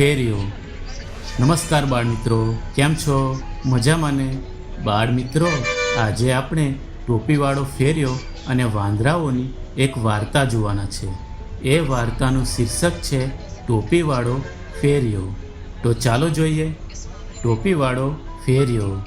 ફેરિયો. નમસ્કાર બાળ મિત્રો, કેમ છો? મજામાં ને? બાળ મિત્રો, આજે આપણે ટોપીવાળો ફેર્યો અને વાંદરાઓની એક વાર્તા જોવાના છે. એ વાર્તાનું શીર્ષક છે, ટોપીવાળો ફેરિયો. તો ચાલો જોઈએ. ટોપીવાળો ફેર્યો.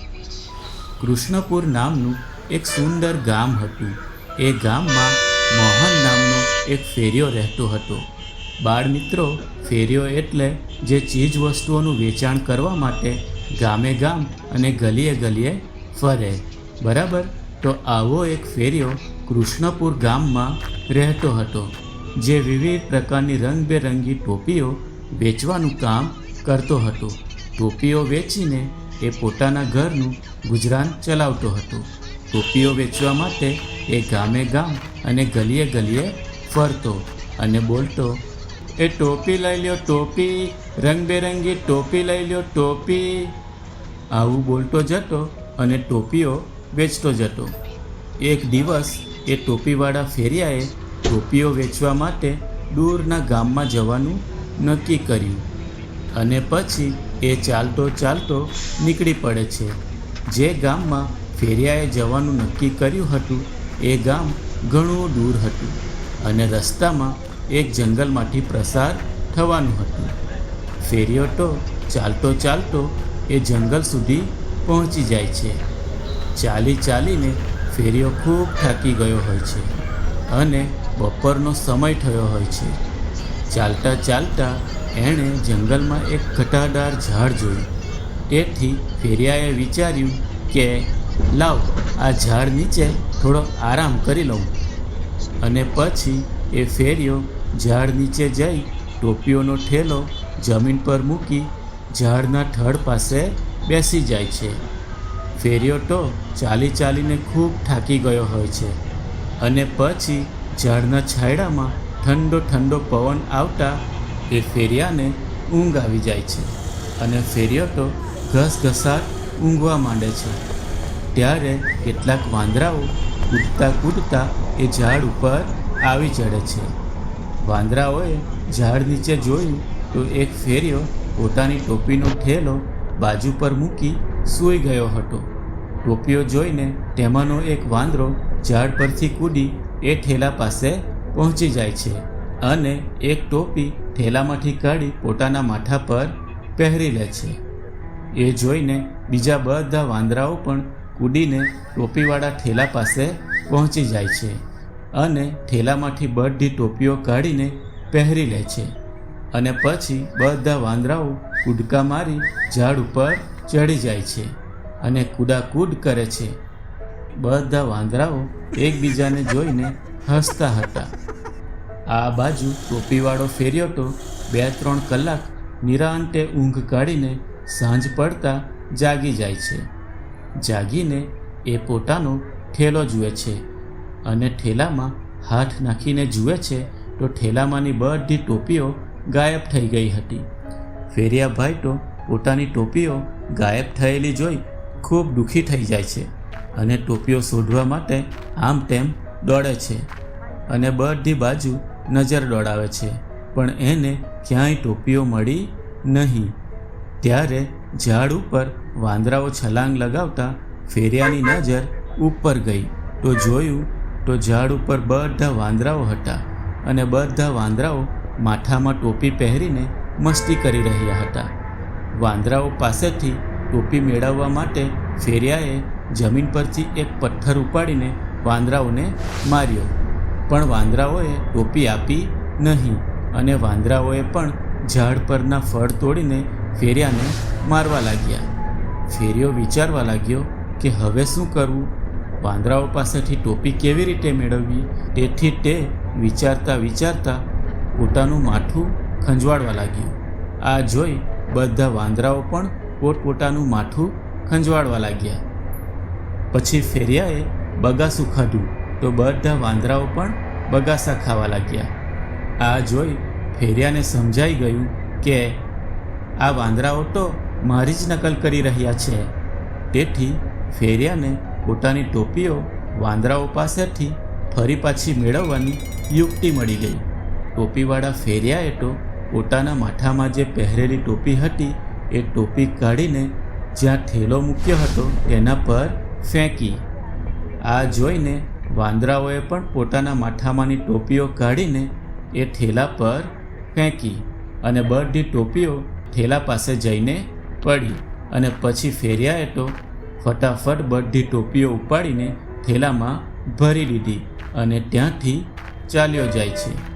કૃષ્ણપુર નામનું એક સુંદર ગામ હતું. એ ગામમાં મોહન નામનો એક ફેર્યો રહેતો હતો. બાળ મિત્રો ફેરિયો એટલે જે ચીજ વસ્તુઓનું વેચાણ કરવા માટે ગામે ગામ અને ગલીએ ગલીએ ફરે. બરાબર? તો આવો એક ફેરિયો કૃષ્ણપુર ગામમાં રહેતો હતો, જે વિવિધ પ્રકારની રંગબેરંગી ટોપીઓ વેચવાનું કામ કરતો હતો. ટોપીઓ વેચીને એ પોતાના ઘરનું ગુજરાન ચલાવતો હતો. ટોપીઓ વેચવા માટે એ ગામે ગામ અને ગલીએ ગલીએ ફરતો અને બોલતો એ ટોપી લઈ લ્યો ટોપી, રંગબેરંગી ટોપી લઈ લ્યો ટોપી. આવું બોલતો જતો અને ટોપીઓ વેચતો જતો. એક દિવસ એ ટોપીવાળા ફેરિયાએ ટોપીઓ વેચવા માટે દૂરના ગામમાં જવાનું નક્કી કર્યું અને પછી એ ચાલતો ચાલતો નીકળી પડે છે. જે ગામમાં ફેરિયાએ જવાનું નક્કી કર્યું હતું, એ ગામ ઘણું દૂર હતું અને રસ્તામાં એક જંગલમાંથી પ્રસાર થવાનું હતું. ફેરિયો તો ચાલતો ચાલતો એ જંગલ સુધી પહોંચી જાય છે. ચાલી ચાલીને ફેરિયો ખૂબ થાકી ગયો હોય છે અને બપોરનો સમય થયો હોય છે. ચાલતા ચાલતા એણે જંગલમાં એક ઘટાદાર ઝાડ જોયું. તેથી ફેરિયાએ વિચાર્યું કે, લાવ, આ ઝાડ નીચે થોડો આરામ કરી લઉં. અને પછી એ ફેરિયો ઝાડ નીચે જઈ ટોપીઓનો ઠેલો જમીન પર મૂકી ઝાડના થડ પાસે બેસી જાય છે. ફેરિયો તો ચાલી ચાલીને ખૂબ થાકી ગયો હોય છે અને પછી ઝાડના છાંયડામાં ઠંડો ઠંડો પવન આવતા એ ફેરિયાને ઊંઘ આવી જાય છે અને ફેરિયો તો ઘસઘસાટ ઊંઘવા માંડે છે. ત્યારે કેટલાક વાંદરાઓ કૂદતા કૂદતા એ ઝાડ ઉપર આવી ચડે છે. વાંદરાઓએ ઝાડ નીચે જોયું તો એક ફેરિયો પોતાની ટોપીનો ઠેલો બાજુ પર મૂકી સૂઈ ગયો હતો. ટોપીઓ જોઈને તેમાંનો એક વાંદરો ઝાડ પરથી કૂદી એ ઠેલા પાસે પહોંચી જાય છે અને એક ટોપી ઠેલામાંથી કાઢી પોતાના માથા પર પહેરી લે છે. એ જોઈને બીજા બધા વાંદરાઓ પણ કૂદીને ટોપીવાળા ઠેલા પાસે પહોંચી જાય છે. અને ઠેલામાંથી બધી ટોપીઓ કાઢીને પહેરી લે છે. અને પછી બધા વાંદરાઓ કૂદકા મારી ઝાડ ઉપર ચડી જાય છે અને કૂદાકૂદ કરે છે. બધા વાંદરાઓ એકબીજાને જોઈને હસતા હતા. આ બાજુ ટોપીવાળો ફેર્યો તો બે ત્રણ કલાક નિરાંતે ઊંઘ કાઢીને સાંજ પડતા જાગી જાય છે. જાગીને એ પોતાનો ઠેલો જુએ છે. અને ઠેલામાં હાથ નાખીને જુએ છે, તો ઠેલામાંની બધી ટોપીઓ ગાયબ થઈ ગઈ હતી. ફેરિયાભાઈ તો પોતાની ટોપીઓ ગાયબ થયેલી જોઈ ખૂબ દુઃખી થઈ જાય છે અને ટોપીઓ શોધવા માટે આમ તેમ દોડે છે અને બધી બાજુ નજર દોડાવે છે, પણ એને ક્યાંય ટોપીઓ મળી નહીં. ત્યારે ઝાડ ઉપર વાંદરાઓ છલાંગ લગાવતા ફેરિયાની નજર ઉપર ગઈ, તો જોયું તો ઝાડ ઉપર બધા વાંદરાઓ હતા અને બધા વાંદરાઓ માથામાં ટોપી પહેરીને મસ્તી કરી રહ્યા હતા. વાંદરાઓ પાસેથી ટોપી મેળવવા માટે ફેરિયાએ જમીન પરથી એક પથ્થર ઉપાડીને વાંદરાઓને માર્યો. પણ વાંદરાઓએ ટોપી આપી નહીં અને વાંદરાઓએ પણ ઝાડ પરના ફળ તોડીને ફેરિયાને મારવા લાગ્યા. ફેરિયો વિચારવા લાગ્યો કે હવે શું કરવું? વાંદરાઓ પાસેથી ટોપી કેવી રીતે મેળવવી? તેથી તે વિચારતા વિચારતા પોતાનું માથું ખંજવાડવા લાગ્યું. આ જોઈ બધા વાંદરાઓ પણ પોતપોતાનું માથું ખંજવાડવા લાગ્યા. પછી ફેરિયાએ બગાસું ખાધું તો બધા વાંદરાઓ પણ બગાસા ખાવા લાગ્યા. આ જોઈ ફેરિયાને સમજાઈ ગયું કે આ વાંદરાઓ તો મારી જ નકલ કરી રહ્યા છે. તેથી ફેરિયાને પોતાની ટોપીઓ વાંદરાઓ પાસેથી ફરી પાછી મેળવવાની યુક્તિ મળી ગઈ. ટોપીવાળા ફેરિયાએ તો પોતાના માથામાં જે પહેરેલી ટોપી હતી, એ ટોપી કાઢીને જ્યાં થેલો મૂક્યો હતો તેના પર ફેંકી. આ જોઈને વાંદરાઓએ પણ પોતાના માથામાંની ટોપીઓ કાઢીને એ થેલા પર ફેંકી અને બધી ટોપીઓ થેલા પાસે જઈને પડી અને પછી ફેરિયાએ તો ફટાફટ બધી ટોપીઓ ઉપાડીને થેલામાં ભરી લીધી અને ત્યાંથી ચાલ્યો જાય છે.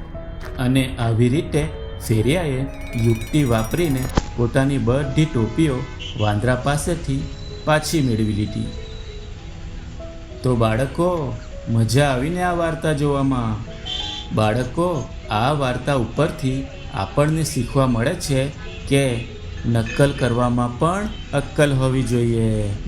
અને આવી રીતે ફેરિયાએ યુક્તિ વાપરીને પોતાની બધી ટોપીઓ વાંદરા પાસેથી પાછી મેળવી લીધી. તો બાળકો, મજા આવીને આ વાર્તા જોવામાં? બાળકો, આ વાર્તા ઉપરથી આપણને શીખવા મળે છે કે નકલ કરવામાં પણ અક્કલ હોવી જોઈએ.